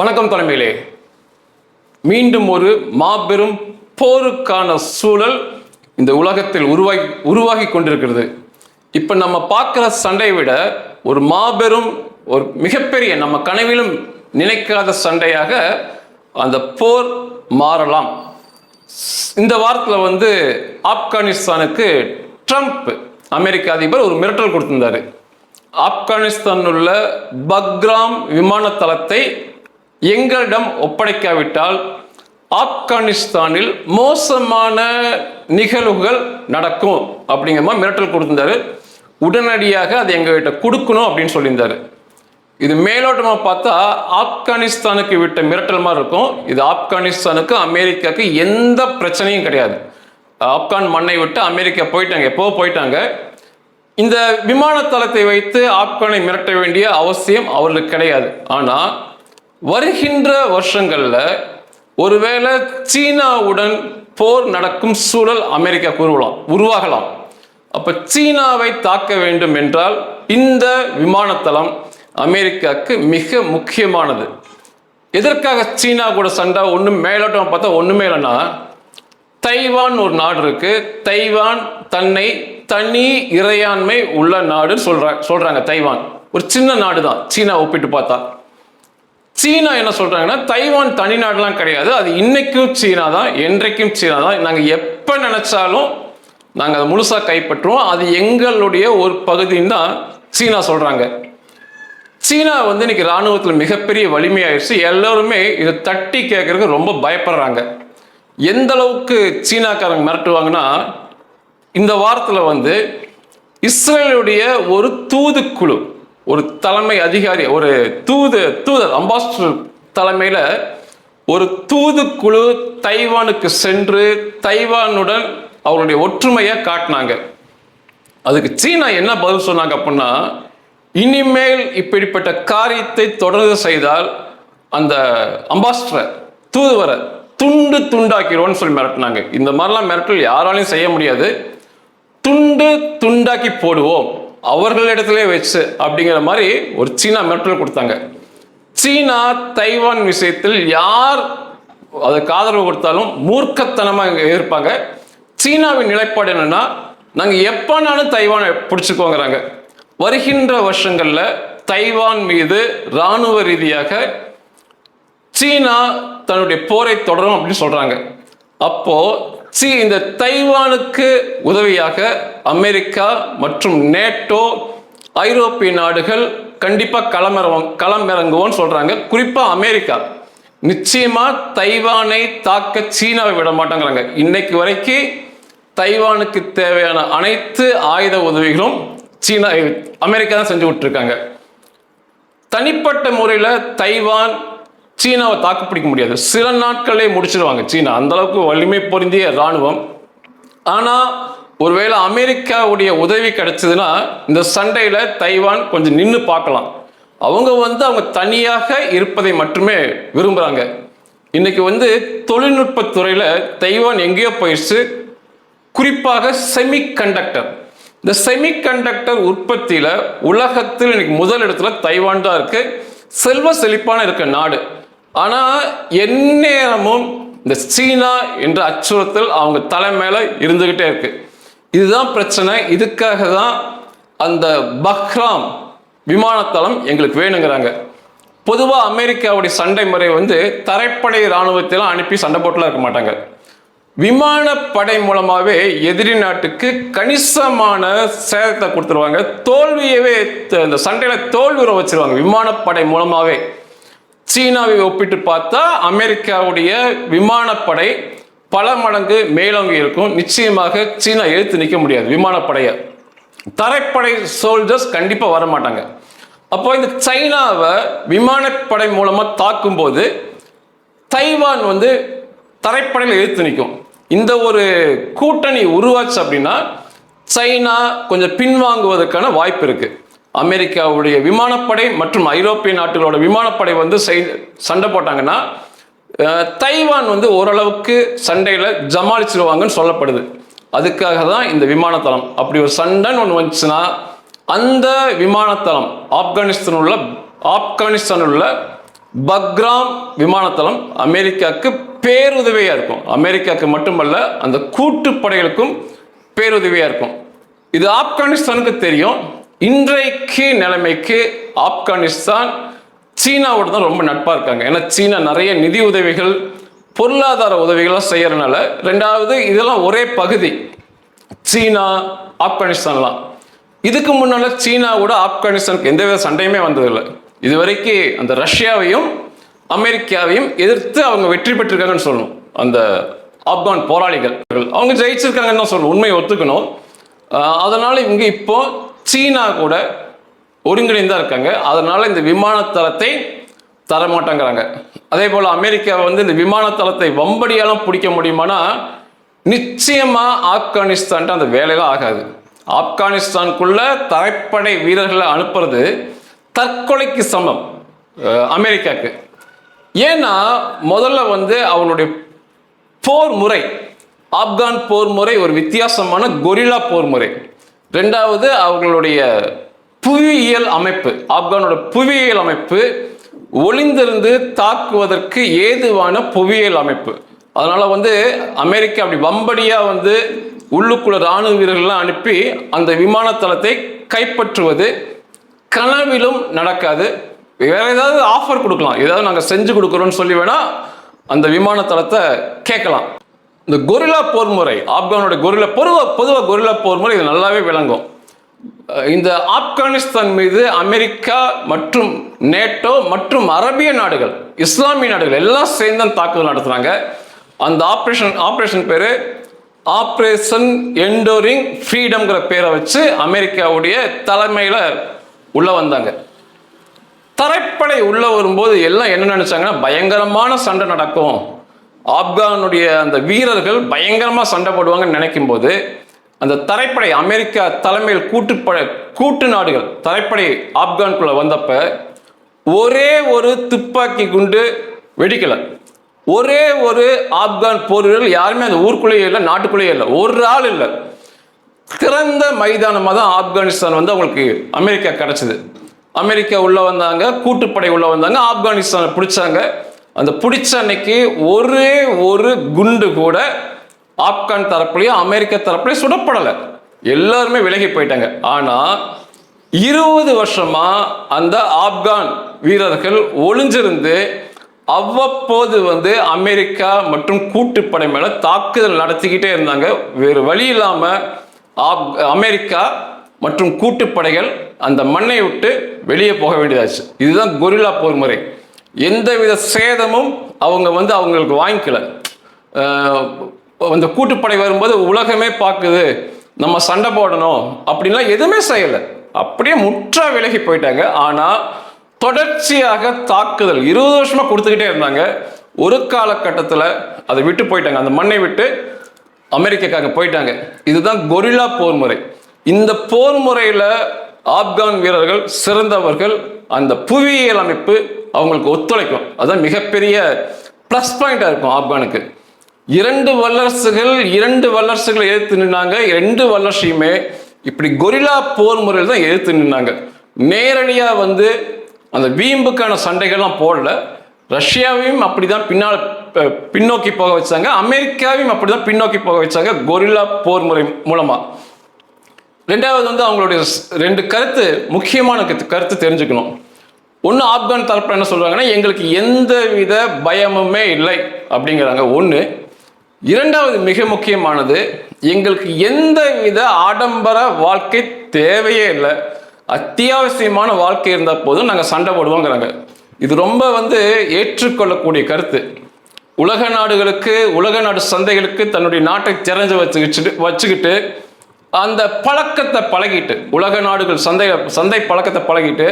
வணக்கம் தலைமையிலே. மீண்டும் ஒரு மாபெரும் போருக்கான சூழல் இந்த உலகத்தில் உருவாகி உருவாகி கொண்டிருக்கிறது. இப்போ நம்ம பார்க்குற சண்டையை விட ஒரு மாபெரும் ஒரு மிகப்பெரிய நம்ம கனவிலும் நினைக்காத சண்டையாக அந்த போர் மாறலாம். இந்த வாரத்தில் வந்து ஆப்கானிஸ்தானுக்கு ட்ரம்ப் அமெரிக்க அதிபர் ஒரு மிரட்டல் கொடுத்திருந்தார். ஆப்கானிஸ்தான் உள்ள பக்ராம் விமான தளத்தை எங்களிடம் ஒப்படைக்காவிட்டால் ஆப்கானிஸ்தானில் மோசமான நிகழ்வுகள் நடக்கும் அப்படிங்கிற மாதிரி மிரட்டல் கொடுத்திருந்தாரு. உடனடியாக அதை எங்ககிட்ட கொடுக்கணும் அப்படின்னு சொல்லியிருந்தாரு. இது மேலோட்டமாக பார்த்தா ஆப்கானிஸ்தானுக்கு விட்ட மிரட்டல் மாதிரி இருக்கும். இது ஆப்கானிஸ்தானுக்கு அமெரிக்காவுக்கு எந்த பிரச்சனையும் கிடையாது. ஆப்கான் மண்ணை விட்டு அமெரிக்கா போயிட்டாங்க. எப்போ போயிட்டாங்க? இந்த விமான தளத்தை வைத்து ஆப்கானை மிரட்ட வேண்டிய அவசியம் அவர்களுக்கு கிடையாது. ஆனால் வருகின்ற வருஷங்களில் ஒருவேளை சீனாவுடன் போர் நடக்கும் சூழல் அமெரிக்கா கூறுவலாம் உருவாகலாம். அப்போ சீனாவை தாக்க வேண்டும் என்றால் இந்த விமானத்தளம் அமெரிக்காவுக்கு மிக முக்கியமானது. எதற்காக சீனா கூட சண்டை? ஒன்றும் மேலோட்டம் பார்த்தா ஒன்றுமே இல்லைன்னா தைவான் ஒரு நாடு இருக்கு. தைவான் தன்னை தனி இறையாண்மை உள்ள நாடுன்னு சொல்ற சொல்றாங்க தைவான். ஒரு சின்ன நாடு தான் சீனா ஒப்பிட்டு பார்த்தா. சீனா என்ன சொல்கிறாங்கன்னா தைவான் தனி நாடுலாம் கிடையாது. அது இன்னைக்கும் சீனா தான் என்றைக்கும் சீனா தான் நாங்கள் எப்போ நினச்சாலும் நாங்கள் அதை முழுசாக கைப்பற்றுவோம். அது எங்களுடைய ஒரு பகுதின்னு தான் சீனா சொல்கிறாங்க சீனா வந்து இன்னைக்கு ராணுவத்தில் மிகப்பெரிய வலிமையாயிருச்சு. எல்லோருமே இதை தட்டி கேட்கறதுக்கு ரொம்ப பயப்படுறாங்க. எந்த அளவுக்கு சீனாக்காரங்க மிரட்டுவாங்கன்னா இந்த வாரத்தில் வந்து இஸ்ரேலுடைய ஒரு தூதுக்குழு ஒரு தலைமை அதிகாரி ஒரு தூது தூதர் அம்பாஸ்டர் தலைமையில் ஒரு தூதுக்குழு தைவானுக்கு சென்று தைவானுடன் அவருடைய ஒற்றுமையை காட்டினாங்க. அதுக்கு சீனா என்ன பதில் சொன்னாங்க அப்படின்னா இனிமேல் இப்படிப்பட்ட காரியத்தை தொடர்ந்து செய்தால் அந்த அம்பாஸ்டரை தூதுவரை துண்டு துண்டாக்கிடுவோன்னு சொல்லி மிரட்டினாங்க. இந்த மாதிரிலாம் மிரட்டல் யாராலையும் செய்ய முடியாது. துண்டு துண்டாக்கி போடுவோம். அவர்களிடத்திலே வச்சு அப்படிங்கிற மாதிரி ஒரு சீனா மிரட்டல் கொடுத்தாங்க. சீனா தைவான் விஷயத்தில் யார் அதுக்கு ஆதரவு கொடுத்தாலும் மூர்க்கத்தனமாக இருப்பாங்க சீனாவின் நிலைப்பாடு என்னென்னா நாங்கள் எப்போனாலும் தைவானை பிடிச்சிக்கோங்கிறாங்க. வருகின்ற வருஷங்களில் தைவான் மீது இராணுவ ரீதியாக சீனா தன்னுடைய போரை தொடரும் அப்படின்னு சொல்கிறாங்க அப்போது சி இந்த தைவானுக்கு உதவியாக அமெரிக்கா மற்றும் நேட்டோ ஐரோப்பிய நாடுகள் கண்டிப்பாக களமிறவோம் களமிறங்குவோம்னு சொல்கிறாங்க குறிப்பாக அமெரிக்கா. நிச்சயமாக தைவானை தாக்க சீனாவை விட மாட்டாங்கிறாங்க. இன்னைக்கு வரைக்கும் தைவானுக்கு தேவையான அனைத்து ஆயுத உதவிகளும் சீனா அமெரிக்கா தான் செஞ்சு விட்டுருக்காங்க. தனிப்பட்ட முறையில் தைவான் சீனாவை தாக்குப்பிடிக்க முடியாது. சில நாட்களே முடிச்சிருவாங்க சீனா. அந்த அளவுக்கு வலிமை பொருந்திய இராணுவம். ஆனால் ஒருவேளை அமெரிக்காவுடைய உதவி கிடைச்சதுன்னா இந்த சண்டையில் தைவான் கொஞ்சம் நின்று பார்க்கலாம். அவங்க வந்து அவங்க தனியாக இருப்பதை மட்டுமே விரும்புகிறாங்க இன்றைக்கி வந்து தொழில்நுட்பத்துறையில் தைவான் எங்கேயோ போயிடுச்சு. குறிப்பாக செமிகண்டக்டர் இந்த செமிகண்டக்டர் உற்பத்தியில் உலகத்தில் இன்னைக்கு முதல் இடத்துல தைவான் தான் இருக்குது செல்வ செழிப்பான இருக்க நாடு. ஆனால் எந்நேரமும் இந்த சீனா என்ற அச்சுறுத்தல் அவங்க தலை மேலே இருந்துக்கிட்டே இருக்குது இதுதான் பிரச்சனை. இதுக்காக தான் அந்த பஹ்ராம் விமானத்தளம் எங்களுக்கு வேணுங்கிறாங்க. பொதுவாக அமெரிக்காவுடைய சண்டை முறை வந்து தரைப்படை இராணுவத்தெல்லாம் அனுப்பி சண்டை போட்டுலாம் இருக்க மாட்டாங்க. விமானப்படை மூலமாகவே எதிரி நாட்டுக்கு கணிசமான சேதத்தை கொடுத்துருவாங்க. தோல்வியவே த- இந்த சண்டையில் தோல்வி உற வச்சிருவாங்க. விமானப்படை மூலமாகவே சீனாவை ஒப்பிட்டு பார்த்தா அமெரிக்காவுடைய விமானப்படை பல மடங்கு மேலோங்கி இருக்கும். நிச்சயமாக சீனா எழுத்து நிற்க முடியாது. விமானப்படையை. தரைப்படை சோல்ஜர்ஸ் கண்டிப்பாக வர மாட்டாங்க அப்போ இந்த சைனாவை விமானப்படை மூலமாக தாக்கும்போது தைவான் வந்து தரைப்படையில் எழுத்து நிற்கும். இந்த ஒரு கூட்டணி உருவாச்சு அப்படின்னா சைனா கொஞ்சம் பின்வாங்குவதற்கான வாய்ப்பு இருக்குது அமெரிக்காவுடைய விமானப்படை மற்றும் ஐரோப்பிய நாடுகளோட விமானப்படை வந்து சண்டை போட்டாங்கன்னா தைவான் வந்து ஓரளவுக்கு சண்டையில் ஜமாளிச்சிருவாங்கன்னு சொல்லப்படுது. அதுக்காக தான் இந்த விமானத்தளம். அப்படி ஒரு சண்டைன்னு ஒன்று வந்துச்சுன்னா அந்த விமானத்தளம் ஆப்கானிஸ்தான் உள்ள ஆப்கானிஸ்தான் உள்ள பக்ராம் விமானத்தளம் அமெரிக்காவுக்கு பேருதவியாக இருக்கும். அமெரிக்காவுக்கு மட்டுமல்ல அந்த கூட்டுப்படைகளுக்கும் பேருதவியாக இருக்கும். இது ஆப்கானிஸ்தானுக்கு தெரியும். இன்றைக்கு நிலைமைக்கு ஆப்கானிஸ்தான் சீனாவோட தான் ரொம்ப நட்பாக இருக்காங்க. ஏன்னா சீனா நிறைய நிதி உதவிகள் பொருளாதார உதவிகள்லாம் செய்கிறனால ரெண்டாவது இதெல்லாம் ஒரே பகுதி. சீனா ஆப்கானிஸ்தான்லாம். இதுக்கு முன்னால் சீனாவோட ஆப்கானிஸ்தானுக்கு எந்தவித சண்டையுமே வந்ததில்லை. இது வரைக்கும் அந்த ரஷ்யாவையும் அமெரிக்காவையும் எதிர்த்து அவங்க வெற்றி பெற்றிருக்காங்கன்னு சொல்லணும். அந்த ஆப்கான் போராளிகள். அவங்க ஜெயிச்சிருக்காங்கன்னு தான் சொல்லணும். உண்மையை ஒத்துக்கணும். அதனால் இவங்க இப்போ சீனா கூட ஒருங்கிணைந்தா இருக்காங்க அதனால இந்த விமானத்தளத்தை தர மாட்டாங்கிறாங்க அதே போல அமெரிக்கா வந்து இந்த விமானத்தளத்தை வம்படியாலும் பிடிக்க முடியுமானா நிச்சயமா ஆப்கானிஸ்தான் அந்த வேலையெல்லாம் ஆகாது. ஆப்கானிஸ்தானுக்குள்ள தரைப்படை வீரர்களை அனுப்புறது தற்கொலைக்கு சமம் அமெரிக்காவுக்கு ஏன்னா முதல்ல வந்து அவனுடைய போர் முறை ஆப்கான் போர் முறை ஒரு வித்தியாசமான கொரில்லா போர் முறை. ரெண்டாவது அவர்களுடைய புவியியல் அமைப்பு ஆப்கானோட புவியியல் அமைப்பு ஒளிந்திருந்து தாக்குவதற்கு ஏதுவான புவியியல் அமைப்பு. அதனால் வந்து அமெரிக்கா அப்படி வம்படியாக வந்து உள்ளுக்குள்ள ராணுவ வீரர்கள்லாம் அனுப்பி அந்த விமானத்தளத்தை கைப்பற்றுவது கனவிலும் நடக்காது. வேற ஏதாவது ஆஃபர் கொடுக்கலாம். ஏதாவது நாங்கள் செஞ்சு கொடுக்குறோம்னு சொல்லி வேணால் அந்த விமானத்தளத்தை கேட்கலாம். இந்த கொரில்லா போர் முறை ஆப்கானோட கொரிலா பொதுவாக பொதுவாக கொரில்லா போர் முறை இது நல்லாவே விளங்கும். இந்த ஆப்கானிஸ்தான் மீது அமெரிக்கா மற்றும் நேட்டோ மற்றும் அரபிய நாடுகள் இஸ்லாமிய நாடுகள் எல்லாம் சேர்ந்து தான் தாக்குதல் நடத்துனாங்க அந்த ஆப்ரேஷன் ஆப்ரேஷன் பேரு ஆப்ரேஷன் என்டோரிங் ஃப்ரீடம்ங்கிற பேரை வச்சு அமெரிக்காவுடைய தலைமையில் உள்ள வந்தாங்க. தரைப்படை உள்ள வரும்போது எல்லாம் என்ன நினைச்சாங்கன்னா பயங்கரமான சண்டை நடக்கும். ஆப்கானுடைய அந்த வீரர்கள் பயங்கரமா சண்டை போடுவாங்கன்னு நினைக்கும் போது அந்த தரைப்படை அமெரிக்கா தலைமையில் கூட்டுப்படை கூட்டு நாடுகள் தரைப்படை ஆப்கான்குள்ளே வந்தப்ப ஒரே ஒரு துப்பாக்கி குண்டு வெடிக்கல. ஒரே ஒரு ஆப்கான் போர் வீரர்கள் யாருமே அந்த ஊருக்குள்ளேயே இல்லை நாட்டுக்குள்ளேயே இல்லை. ஒரு ஆள் இல்லை. திறந்த மைதானமாக தான் ஆப்கானிஸ்தான் வந்து அவங்களுக்கு அமெரிக்கா கிடச்சிது. அமெரிக்கா உள்ள வந்தாங்க கூட்டுப்படை உள்ள வந்தாங்க ஆப்கானிஸ்தானை பிடிச்சாங்க. அந்த பிடிச்ச அன்னைக்கு ஒரே ஒரு குண்டு கூட ஆப்கான் தரப்புலையும் அமெரிக்க தரப்புலையும் சுடப்படலை. எல்லாருமே விலகி போயிட்டாங்க. ஆனால் இருபது வருஷமா அந்த ஆப்கான் வீரர்கள் ஒளிஞ்சிருந்து அவ்வப்போது வந்து அமெரிக்கா மற்றும் கூட்டுப்படை மேலே தாக்குதல் நடத்திக்கிட்டே இருந்தாங்க. வேறு வழி இல்லாமல் ஆப் அமெரிக்கா மற்றும் கூட்டுப்படைகள் அந்த மண்ணை விட்டு வெளியே போக வேண்டியதாச்சு. இதுதான் கொரில்லா போர் முறை எந்தவித சேதமும் அவங்க வந்து அவங்களுக்கு வாங்கிக்கல. அந்த கூட்டுப்படை வரும்போது உலகமே பார்க்குது நம்ம சண்டை போடணும் அப்படின்லாம் எதுவுமே செய்யலை. அப்படியே முற்றா விலகி போயிட்டாங்க. ஆனால் தொடர்ச்சியாக தாக்குதல் இருபது வருஷமாக கொடுத்துக்கிட்டே இருந்தாங்க. ஒரு காலகட்டத்தில் அதை விட்டு போயிட்டாங்க. அந்த மண்ணை விட்டு அமெரிக்காக்காக போயிட்டாங்க. இதுதான் கொரில்லா போர் முறை. இந்த போர் முறையில் ஆப்கான் வீரர்கள் சிறந்தவர்கள் அந்த புவியியல் அமைப்பு அவங்களுக்கு ஒத்துழைக்கும். அதுதான் மிகப்பெரிய ப்ளஸ் பாயிண்டாக இருக்கும் ஆப்கானுக்கு. இரண்டு வல்லரசுகள் இரண்டு வல்லரசுகளை எதிர்த்து நின்னாங்க. ரெண்டு வல்லரசையுமே இப்படி கொரில்லா போர் முறையில் தான் எதிர்த்து நின்னாங்க. நேரடியாக வந்து அந்த வீம்புக்கான சண்டைகள்லாம் போடல. ரஷ்யாவையும் அப்படிதான் பின்னால் பின்னோக்கி போக வச்சாங்க. அமெரிக்காவையும் அப்படி தான் பின்னோக்கி போக வச்சாங்க கொரில்லா போர் முறை மூலமாக ரெண்டாவது வந்து அவங்களுடைய ரெண்டு கருத்து முக்கியமான கருத்து- கருத்து தெரிஞ்சுக்கணும். ஒன்று ஆப்கான் தரப்பில் என்ன சொல்கிறாங்கன்னா எங்களுக்கு எந்த வித பயமுமே இல்லை அப்படிங்கிறாங்க. ஒன்று இரண்டாவது மிக முக்கியமானது எங்களுக்கு எந்த வித ஆடம்பர வாழ்க்கை தேவையே இல்லை. அத்தியாவசியமான வாழ்க்கை இருந்தால் போதும் நாங்கள் சண்டை போடுவோங்கிறாங்க. இது ரொம்ப வந்து ஏற்றுக்கொள்ளக்கூடிய கருத்து. உலக நாடுகளுக்கு உலக நாடு சந்தைகளுக்கு தன்னுடைய நாட்டை திறந்து வச்சுக்கிட்டு வச்சுக்கிட்டு அந்த பழக்கத்தை பழகிட்டு உலக நாடுகள் சந்தை சந்தை பழக்கத்தை பழகிட்டு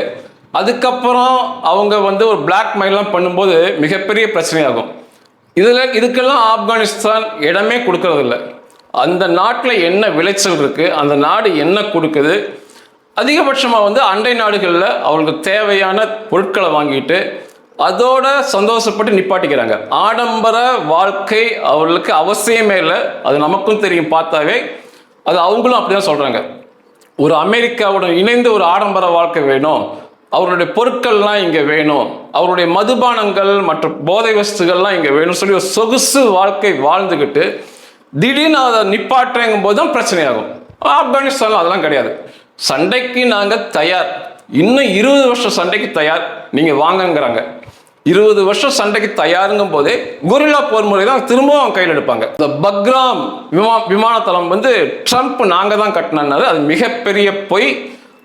அதுக்கப்புறம் அவங்க வந்து ஒரு பிளாக் மெயிலாம் பண்ணும்போது மிகப்பெரிய பிரச்சனையாகும். இதில் இதுக்கெல்லாம் ஆப்கானிஸ்தான் இடமே கொடுக்கறதில்ல. அந்த நாட்டில் என்ன விளைச்சல் இருக்குது அந்த நாடு என்ன கொடுக்குது அதிகபட்சமாக வந்து அண்டை நாடுகளில் அவங்களுக்கு தேவையான பொருட்களை வாங்கிட்டு அதோட சந்தோஷப்பட்டு நிப்பாட்டிக்கிறாங்க. ஆடம்பர வாழ்க்கை அவர்களுக்கு அவசியமே இல்லை. அது நமக்கும் தெரியும் பார்த்தாவே. அது அவங்களும் அப்படிதான் சொல்கிறாங்க ஒரு அமெரிக்காவுடன் இணைந்து ஒரு ஆடம்பர வாழ்க்கை வேணும். அவருடைய பொருட்கள்லாம் இங்கே வேணும். அவருடைய மதுபானங்கள் மற்றும் போதை வஸ்துகள்லாம் இங்கே வேணும் சொல்லி ஒரு சொகுசு வாழ்க்கை வாழ்ந்துக்கிட்டு திடீர்னு அதை நிப்பாட்டுறங்கும் போது தான் பிரச்சனையாகும் ஆப்கானிஸ்தான் அதெல்லாம் கிடையாது. சண்டைக்கு நாங்கள் தயார். இன்னும் இருபது வருஷம் சண்டைக்கு தயார். நீங்கள் வாங்கங்கிறாங்க. இருபது வருஷம் சண்டைக்கு தயாருங்கும் போதே கொரில்லா போர் முறை தான் திரும்பவும் அவங்க கையில் எடுப்பாங்க. இந்த பக்ராம் விமா விமானத்தளம் வந்து ட்ரம்ப் நாங்கள் தான் கட்டினது அது மிகப்பெரிய பொய்.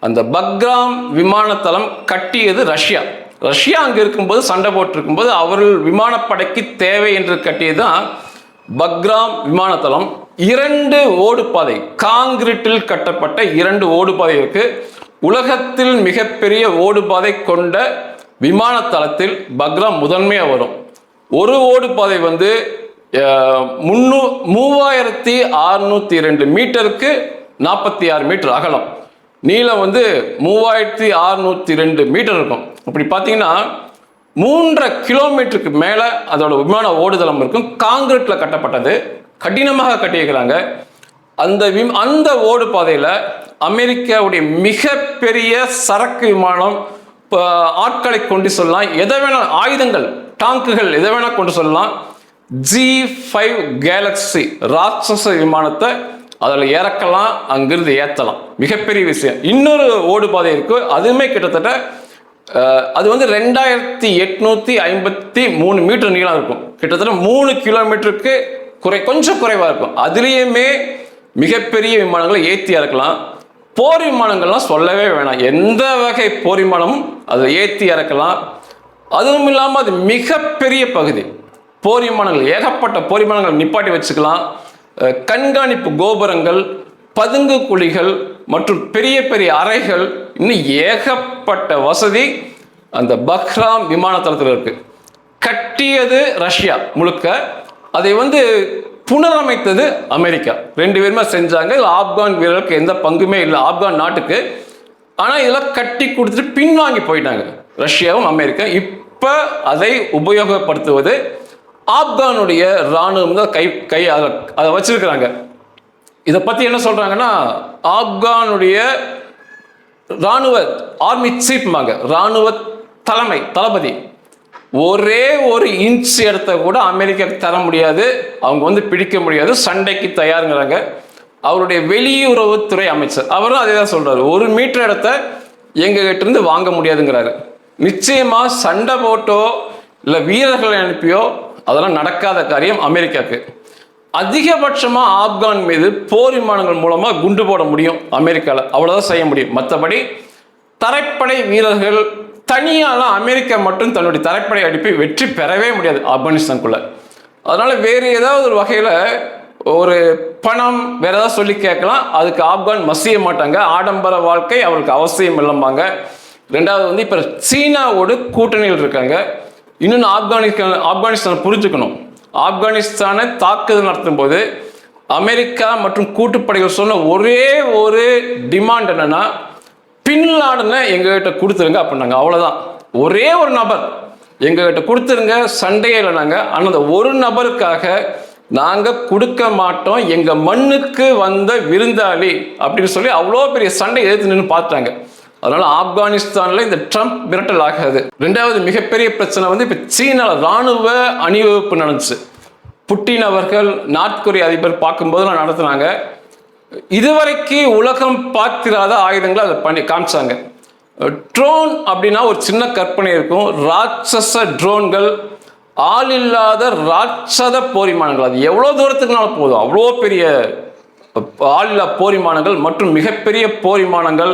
அந்த பக்ராம் விமானத்தளம் கட்டியது ரஷ்யா. ரஷ்யா அங்கே இருக்கும்போது சண்டை போட்டிருக்கும்போது அவர்கள் விமானப்படைக்கு தேவை என்று கட்டியது தான் பக்ராம் விமானத்தளம். இரண்டு ஓடுபாதை காங்கிரீட்டில் கட்டப்பட்ட இரண்டு ஓடுபாதை இருக்கு உலகத்தில் மிகப்பெரிய ஓடுபாதை கொண்ட விமானத்தளத்தில் பக்ராம் முதன்மையாக வரும். ஒரு ஓடுபாதை வந்து முன்னூ மூவாயிரத்தி அறுநூத்தி ரெண்டு மீட்டருக்கு நாற்பத்தி ஆறு மீட்டர் அகலம். நீளம் வந்து மூவாயிரத்தி அறுநூத்தி ரெண்டு மீட்டர் இருக்கும். அப்படி பார்த்தீங்கன்னா மூன்றரை கிலோமீட்டருக்கு மேலே அதோட விமான ஓடுதளம் இருக்கும். காங்கிரீட்டில் கட்டப்பட்டது. கடினமாக கட்டியிருக்கிறாங்க. அந்த விம் அந்த ஓடு பாதையில் அமெரிக்காவுடைய மிகப்பெரிய சரக்கு விமானம் இப்போ ஆட்களை கொண்டு சொல்லலாம். எதை வேணால் ஆயுதங்கள் டாங்குகள் எதை வேணால் கொண்டு சொல்லலாம். ஜி ஃபைவ் கேலக்ஸி ராட்சச விமானத்தை அதில் இறக்கலாம் அங்கிருந்து ஏற்றலாம் மிகப்பெரிய விஷயம். இன்னொரு ஓடுபாதை இருக்கு. அதுவுமே கிட்டத்தட்ட அது வந்து ரெண்டாயிரத்தி எட்நூற்றி ஐம்பத்தி மூணு மீட்டர் நீளம் இருக்கும். கிட்டத்தட்ட மூணு கிலோமீட்டருக்கு குறை கொஞ்சம் குறைவாக இருக்கும். அதுலேயுமே மிகப்பெரிய விமானங்களை ஏற்றி இறக்கலாம். போர் விமானங்கள்லாம் சொல்லவே வேணாம். எந்த வகை போர் விமானமும் அதை ஏற்றி இறக்கலாம். அதுவும் இல்லாமல் அது மிகப்பெரிய பகுதி. போர் விமானங்கள் ஏகப்பட்ட போர் விமானங்கள் நிப்பாட்டி வச்சுக்கலாம். கண்காணிப்பு கோபுரங்கள் பதுங்கு குழிகள் மற்றும் பெரிய பெரிய அறைகள் இன்னும் ஏகப்பட்ட வசதி அந்த பஹ்ராம் விமானத்தளத்தில் இருக்கு. கட்டியது ரஷ்யா முழுக்க. அதை வந்து புனரமைத்தது அமெரிக்கா. ரெண்டு பேருமே செஞ்சாங்க. இதில் ஆப்கான் வீரர்களுக்கு எந்த பங்குமே இல்லை. ஆப்கான் நாட்டுக்கு. ஆனால் இதெல்லாம் கட்டி கொடுத்துட்டு பின்வாங்கி போயிட்டாங்க. ரஷ்யாவும் அமெரிக்கா. இப்போ அதை உபயோகப்படுத்துவது ஆப்கானுடைய இராணுவம் தான் கை கை அதை அதை வச்சிருக்கிறாங்க. இதை பற்றி என்ன சொல்கிறாங்கன்னா ஆப்கானுடைய இராணுவ ஆர்மி சீப்மாங்க இராணுவ தலைமை தளபதி. ஒரே ஒரு இன்ச் இடத்த கூட அமெரிக்காக்கு தர முடியாது அவங்க வந்து பிடிக்க முடியாது சண்டைக்கு தயாருங்கிறாங்க. அவருடைய வெளியுறவுத்துறை அமைச்சர் அவரும் அதே தான் சொல்றாரு. ஒரு மீட்டர் இடத்த எங்ககிட்ட இருந்து வாங்க முடியாதுங்கிறாரு. நிச்சயமா சண்டை போட்டோ இல்லை வீரர்களை அனுப்பியோ அதெல்லாம் நடக்காத காரியம் அமெரிக்காக்கு. அதிகபட்சமா ஆப்கான் மீது போர் விமானங்கள் மூலமா குண்டு போட முடியும் அமெரிக்காவில் அவ்வளவுதான் செய்ய முடியும். மற்றபடி தரைப்படை வீரர்கள் தனியாலாம் அமெரிக்கா மட்டும் தன்னுடைய தரைப்படை அடிப்பை வெற்றி பெறவே முடியாது ஆப்கானிஸ்தானுக்குள்ள அதனால வேறு ஏதாவது ஒரு வகையில் ஒரு பணம் வேற ஏதாவது சொல்லி கேட்கலாம். அதுக்கு ஆப்கான் மசிய மாட்டாங்க. ஆடம்பர வாழ்க்கை அவருக்கு அவசியம் இல்லம்பாங்க. ரெண்டாவது வந்து இப்போ சீனாவோடு கூட்டணியில் இருக்காங்க. இன்னொன்று ஆப்கானிஸ்தான் ஆப்கானிஸ்தான் புரிஞ்சுக்கணும். ஆப்கானிஸ்தானை தாக்குதல் நடத்தும் போது அமெரிக்கா மற்றும் கூட்டுப்படைகள் சொன்ன ஒரே ஒரு டிமாண்ட் என்னன்னா பின்லாடனை எங்ககிட்ட கொடுத்துருங்க அப்படின்னாங்க. அவ்வளோதான் ஒரே ஒரு நபர் எங்ககிட்ட கொடுத்துருங்க சண்டையே இல்லைனாங்க ஆனால் அந்த ஒரு நபருக்காக நாங்கள் கொடுக்க மாட்டோம். எங்கள் மண்ணுக்கு வந்த விருந்தாளி அப்படின்னு சொல்லி அவ்வளோ பெரிய சண்டை எதிர்த்து நின்று பார்த்தாங்க அதனால ஆப்கானிஸ்தானில் இந்த ட்ரம்ப் மிரட்டல் ஆகாது ரெண்டாவது மிகப்பெரிய பிரச்சனை வந்து இப்போ சீனால ராணுவ அணிவகுப்பு நடந்துச்சு. புட்டின் அவர்கள் நார்த் கொரிய அதிபர் பார்க்கும்போதெல்லாம் நடத்துனாங்க. இதுவரைக்கு உலகம் பார்த்திராத ஆயுதங்களை அதை பண்ணி காமிச்சாங்க. ட்ரோன் அப்படின்னா ஒரு சின்ன கற்பனை இருக்கும். ராட்சச ட்ரோன்கள் ஆள் இல்லாத ராட்சத போரிமானங்கள். அது எவ்வளோ தூரத்துக்குனாலும் போதும். அவ்வளோ பெரிய ஆள் இல்லா போரிமானங்கள் மற்றும் மிகப்பெரிய போரிமானங்கள்.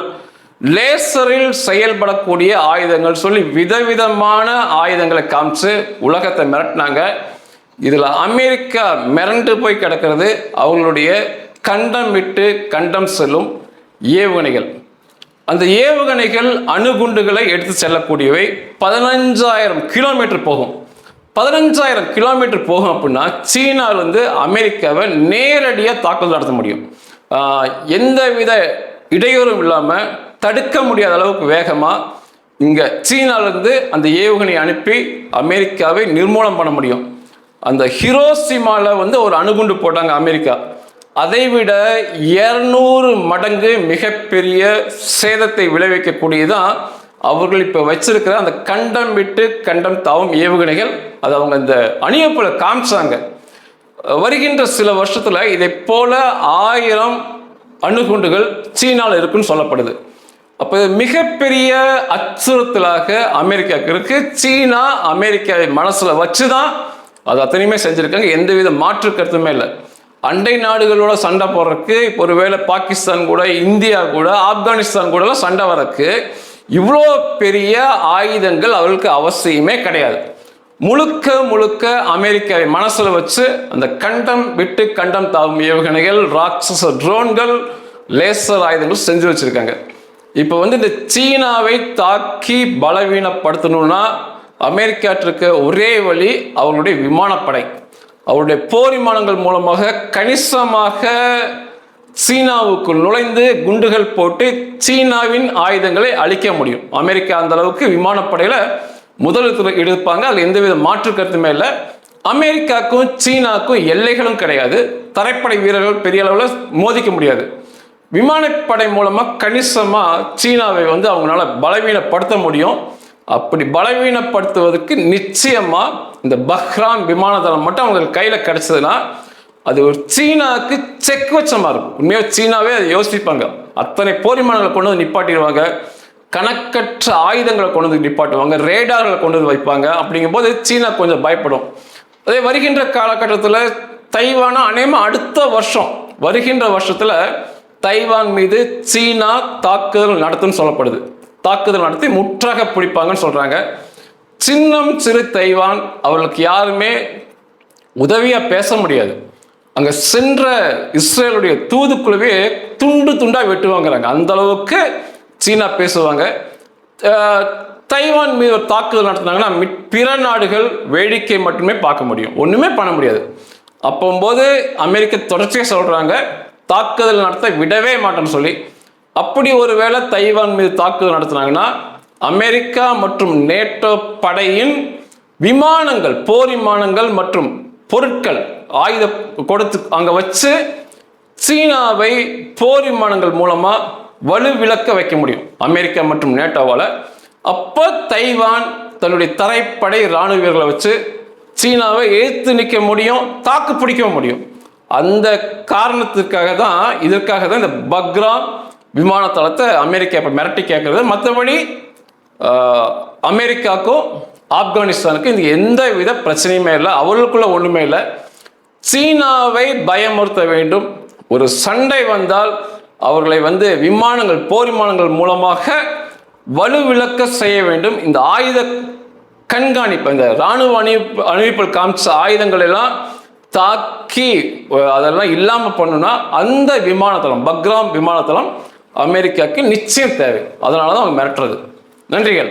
லேசரில் செயல்படக்கூடிய ஆயுதங்கள் சொல்லி விதவிதமான ஆயுதங்களை காமிச்சு உலகத்தை மிரட்டினாங்க. இதில் அமெரிக்கா மிரண்டு போய் கிடக்கிறது. அவங்களுடைய கண்டம் விட்டு கண்டம் செல்லும் ஏவுகணைகள். அந்த ஏவுகணைகள் அணுகுண்டுகளை எடுத்து செல்லக்கூடியவை. பதினஞ்சாயிரம் கிலோமீட்டர் போகும். பதினஞ்சாயிரம் கிலோமீட்டர் போகும் அப்படின்னா சீனாவிலேருந்து அமெரிக்காவை நேரடியாக தாக்குதல் நடத்த முடியும். எந்தவித இடையூறும் இல்லாமல் தடுக்க முடியாத அளவுக்கு வேகமாக இங்கே சீனாவிலேருந்து அந்த ஏவுகணையை அனுப்பி அமெரிக்காவை நிர்மூலம் பண்ண முடியும். அந்த ஹிரோசிமாவில் வந்து ஒரு அணுகுண்டு போட்டாங்க அமெரிக்கா. அதைவிட இரநூறு மடங்கு மிகப்பெரிய சேதத்தை விளைவிக்கக்கூடியதான் அவர்கள் இப்போ வச்சிருக்கிற அந்த கண்டம் விட்டு கண்டம் தாவும் ஏவுகணைகள். அது அவங்க இந்த அணியப்பில் காமிச்சாங்க. வருகின்ற சில வருஷத்தில் இதை போல ஆயிரம் அணுகுண்டுகள் சீனாவில் இருக்குன்னு சொல்லப்படுது. அப்போ மிகப்பெரிய அச்சுறுத்தலாக அமெரிக்காவுக்கு இருக்கு. சீனா அமெரிக்காவை வச்சு தான் அது அத்தனையுமே செஞ்சுருக்காங்க. எந்தவித மாற்று கருத்துமே இல்லை. அண்டை நாடுகளோட சண்டை போடுறதுக்கு இப்போ ஒருவேளை பாகிஸ்தான் கூட இந்தியா கூட ஆப்கானிஸ்தான் கூட சண்டை வரக்கு இவ்வளோ பெரிய ஆயுதங்கள் அவர்களுக்கு அவசியமே கிடையாது. முழுக்க முழுக்க அமெரிக்காவை மனசில் வச்சு அந்த கண்டம் விட்டு கண்டம் தாவும் ஏவுகணைகள் ராட்சச ட்ரோன்கள் லேசர் ஆயுதங்கள் செஞ்சு வச்சுருக்காங்க. இப்போ வந்து இந்த சீனாவை தாக்கி பலவீனப்படுத்தணும்னா அமெரிக்காட்டு இருக்க ஒரே வழி அவர்களுடைய விமானப்படை. அவருடைய போர் விமானங்கள் மூலமாக கணிசமாக சீனாவுக்குள் நுழைந்து குண்டுகள் போட்டு சீனாவின் ஆயுதங்களை அழிக்க முடியும். அமெரிக்கா அந்த அளவுக்கு விமானப்படையில் முதலிடத்தில் எடுப்பாங்க. அதில் எந்தவித மாற்று கருத்துமே இல்லை. அமெரிக்காவுக்கும் சீனாவுக்கும் எல்லைகளும் கிடையாது. தரைப்படை வீரர்கள் பெரிய அளவில் மோதிக்க முடியாது. விமானப்படை மூலமாக கணிசமாக சீனாவை வந்து அவங்களால பலவீனப்படுத்த முடியும். அப்படி பலவீனப்படுத்துவதற்கு நிச்சயமாக இந்த பஹ்ரான் விமானதளம் மட்டும் அவங்களுக்கு கையில் கிடைச்சதுன்னா அது ஒரு சீனாவுக்கு செக் வச்சமாக இருக்கும். உண்மையாக சீனாவே அதை யோசிப்பாங்க. அத்தனை போர் விமானங்களை கொண்டு வந்து நிப்பாட்டிடுவாங்க. கணக்கற்ற ஆயுதங்களை கொண்டு வந்து நிப்பாட்டுவாங்க ரேடார்களை கொண்டு வந்து வைப்பாங்க. அப்படிங்கும்போது சீனா கொஞ்சம் பயப்படும். அதே வருகின்ற காலகட்டத்தில் தைவானா அநேகமாக அடுத்த வருஷம் வருகின்ற வருஷத்தில் தைவான் மீது சீனா தாக்குதல் நடத்துன்னு சொல்லப்படுது. தாக்குதல் நடத்தி முற்றாக பிடிப்பாங்கன்னு சொல்கிறாங்க சின்னம் சிறு தைவான் அவர்களுக்கு யாருமே உதவியாக பேச முடியாது. அங்கே சென்ற இஸ்ரேலுடைய தூதுக்குழுவே துண்டு துண்டாக வெட்டுவாங்கிறாங்க. அந்த அளவுக்கு சீனா பேசுவாங்க. தைவான் மீது ஒரு தாக்குதல் நடத்தினாங்கன்னா மி- பிற நாடுகள் வேடிக்கை மட்டுமே பார்க்க முடியும். ஒன்றுமே பண்ண முடியாது. அப்போம்போது அமெரிக்க தொடர்ச்சியாக சொல்கிறாங்க தாக்குதல் நடத்த விடவே மாட்டேன்னு சொல்லி. அப்படி ஒருவேளை தைவான் மீது தாக்குதல் நடத்தினாங்கன்னா அமெரிக்கா மற்றும் நேட்டோ படையின் விமானங்கள் போர் விமானங்கள் மற்றும் பொருட்கள் ஆயுத கொடுத்து அங்கே வச்சு சீனாவை போர் விமானங்கள் மூலமாக வலுவிளக்க வைக்க முடியும். அமெரிக்கா மற்றும் நேட்டோவால். அப்போ தைவான் தன்னுடைய தரைப்படை ராணுவ வீரர்களை வச்சு சீனாவை எதிர்த்து நிற்க முடியும் தாக்கு பிடிக்க முடியும். அந்த காரணத்திற்காக தான் இதற்காக தான் இந்த பக்ராம் விமான தளத்தை அமெரிக்கா இப்போ மிரட்டி கேட்குறது மற்றபடி அமெரிக்காவுக்கும் ஆப்கானிஸ்தானுக்கும் இது எந்த வித பிரச்சனையுமே இல்லை. அவர்களுக்குள்ள ஒன்றுமே இல்லை. சீனாவை பயமுறுத்த வேண்டும். ஒரு சண்டை வந்தால் அவர்களை வந்து விமானங்கள் போர் விமானங்கள் மூலமாக வலுவிளக்க செய்ய வேண்டும். இந்த ஆயுத கண்காணிப்பு இந்த ராணுவ அணிவிப்பு அணிவிப்பில் காமிச்ச ஆயுதங்கள் எல்லாம் தாக்கி அதெல்லாம் இல்லாமல் பண்ணுனா அந்த விமானத்தளம் பக்ராம் விமானத்தளம் அமெரிக்காவுக்கு நிச்சயம் தேவை. அதனால தான் அவங்க மிரட்டுறது. நன்றிகள்.